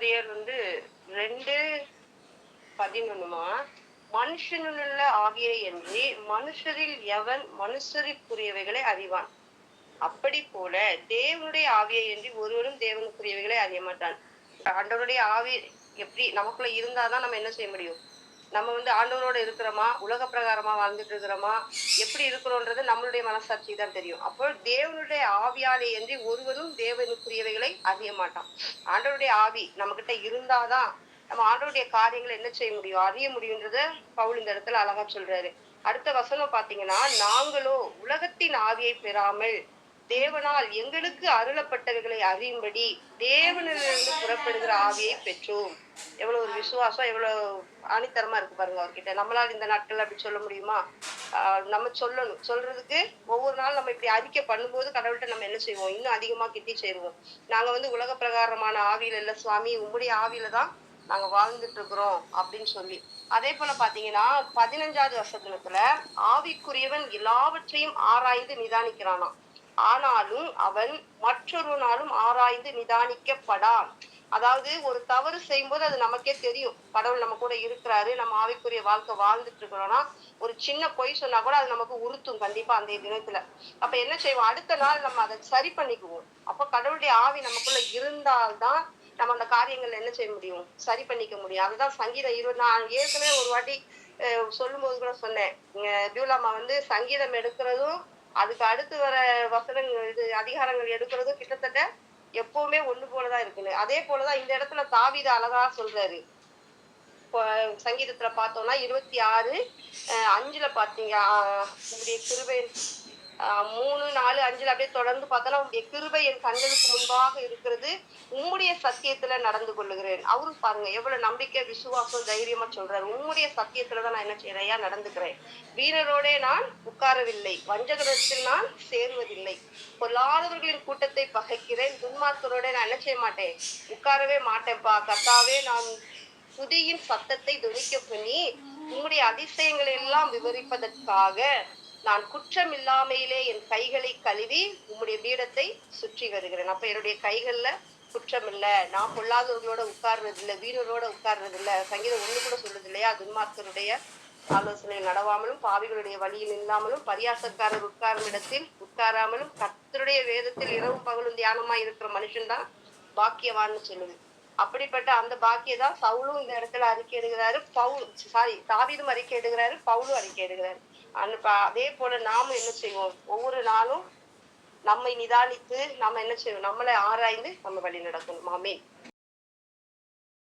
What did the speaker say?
கொரிந்தியர் வந்து ரெண்டு பதினொன்னுமா? மனுஷனுள்ள ஆவியை என்று மனுஷரில் எவன் மனுஷருக்குரியவைகளை அறிவான்? அப்படி போல தேவனுடைய ஆவியை என்று ஒருவரும் தேவனுக்குரியவைகளை அறிய மாட்டான். ஆண்டவருடைய ஆவி எப்படி நமக்குள்ள இருந்தாதான் நம்ம என்ன செய்ய முடியும்? நம்ம வந்து ஆண்டவரோட இருக்கிறோமா? உலக பிரகாரமா வாழ்ந்துட்டு இருக்கிறோமா? எப்படி இருக்கிறோன்றது நம்மளுடைய மனசாட்சி தான் தெரியும். அப்போ தேவனுடைய ஆவியாலே என்று ஒருவரும் தேவனுக்குரியவைகளை அறிய மாட்டான் ஆண்டவருடைய ஆவி நம்ம கிட்ட இருந்தாதான் நம்ம ஆண்டவருடைய காரியங்களை என்ன செய்ய முடியும்? அறிய முடியுன்றத பவுல் இந்த இடத்துல அழகா சொல்றாரு. அடுத்த வசனம் பாத்தீங்கன்னா நாங்களோ உலகத்தின் ஆவியை பெறாமல் தேவனால் எங்களுக்கு அருளப்பட்டவைகளை அறியும்படி தேவனிலிருந்து புறப்படுகிற ஆவியை பெற்றோம். எவ்வளவு ஒரு விசுவாசம் எவ்வளவு ஆணித்தரமா இருக்கு பாருங்க அவர்கிட்ட. நம்மளால இந்த நாட்கள் அப்படி சொல்ல முடியுமா? நம்ம சொல்லணும். சொல்றதுக்கு ஒவ்வொரு நாள் நம்ம இப்படி அறிக்கை பண்ணும்போது கடவுள்கிட்ட நம்ம என்ன செய்வோம்? இன்னும் அதிகமா கிட்டி சேருவோம். நாங்க வந்து உலக பிரகாரமான ஆவியில இல்ல சுவாமி உங்களுடைய ஆவியில தான் நாங்க வாழ்ந்துட்டு இருக்கிறோம் அப்படின்னு சொல்லி. அதே போல பாத்தீங்கன்னா பதினஞ்சாவது வசனத்துல ஆவிக்குரியவன் எல்லாவற்றையும் ஆராய்ந்து நிதானிக்கிறானாம். ஆனாலும் அவன் மற்றொரு நாளும் ஆராய்ந்து நிதானிக்கப்படான் அதாவது ஒரு தவறு செய்யும்போது அது நமக்கே தெரியும். கடவுள் நம்ம கூட இருக்கிறாரு நம்ம ஆவிக்குரிய வாழ்க்கை வாழ்ந்துட்டு இருக்கிறோம்னா ஒரு சின்ன பொய் சொன்னா கூட அது நமக்கு உறுத்தும் கண்டிப்பா அந்த தினத்துல. அப்ப என்ன செய்வோம்? அடுத்த நாள் நம்ம அதை சரி பண்ணிக்குவோம். அப்ப கடவுளுடைய ஆவி நமக்குள்ள இருந்தால்தான் நம்ம அந்த காரியங்கள் என்ன செய்ய முடியும்? சரி பண்ணிக்க முடியும். அதுதான் சங்கீதம் இருபது நான் ஏற்கனவே ஒரு வாட்டி சொல்லும்போது கூட சொன்னேன். இங்க வந்து சங்கீதம் எடுக்கிறதும் அதுக்கு அடுத்து வர வசனங்கள் இது அதிகாரங்கள் எடுக்கிறதும் கிட்டத்தட்ட எப்பவுமே ஒண்ணு போலதான் இருக்குன்னு. அதே போலதான் இந்த இடத்துல தாவித அழகா சொல்றாரு. சங்கீதத்துல பார்த்தோம்னா இருபத்தி ஆறு அஹ் அஞ்சுல பாத்தீங்க உங்களுடைய கிருபை மூணு நாலு அஞ்சுல அப்படியே தொடர்ந்து பார்த்தோன்னா உங்களுடைய கிருபை என் கண்களுக்கு முன்பாக இருக்கிறது. உம்முடைய சத்தியத்துல நடந்து கொள்ளுகிறேன். அவரும் பாருங்க எவ்வளவு நம்பிக்கை விசுவாசம் தைரியமா சொல்றாரு. உம்முடைய சத்தியத்துலதான் நான் என்ன செய்யறையா நடந்துக்கிறேன். வீரரோடே நான் உட்காரவில்லை. வஞ்சகரத்தில் நான் சேருவதில்லை. பொல்லாதவர்களின் கூட்டத்தை பகைக்கிறேன். துன்மார்க்கரோட நான் என்ன செய்ய மாட்டேன்? உட்காரவே மாட்டேன்ப்பா. கத்தாவே நான் புதியின் சத்தத்தை துணிக்க பண்ணி உங்களுடைய அதிசயங்களை எல்லாம் விவரிப்பதற்காக நான் குற்றம் இல்லாமையிலே என் கைகளை கழுவி உம்முடைய பீடத்தை சுற்றி வருகிறேன். அப்ப என்னுடைய கைகள்ல குற்றம் இல்ல நான் பொல்லாதவர்களோட உட்கார்றது இல்ல வீரரோட உட்கார்றது இல்ல சங்கீதம் ஒண்ணு கூட சொல்றது இல்லையா? துன்மார்க்கருடைய ஆலோசனையில் நடவாமலும் பாவிகளுடைய வழியில் இல்லாமலும் பரியாசக்காரர் உட்காரும் இடத்தில் உட்காராமலும் கத்தருடைய வேதத்தில் இரவும் பகலும் தியானமா இருக்கிற மனுஷன் தான் பாக்கியவான்னு சொல்லுது. அப்படிப்பட்ட அந்த பாக்கியதான் சவுலும் இந்த இடத்துல அறிக்கை எடுக்கிறாரு. பவுல் சாரி தாவிதும் அறிக்கை எடுக்கிறாரு பவுலும் அறிக்கை எடுக்கிறாரு. அந்த அதே போல நாமும் என்ன செய்வோம்? ஒவ்வொரு நாளும் நம்மை நிதானித்து நம்ம என்ன செய்வோம்? நம்மளை ஆராய்ந்து நம்ம வழி நடக்கணும் ஆமென்.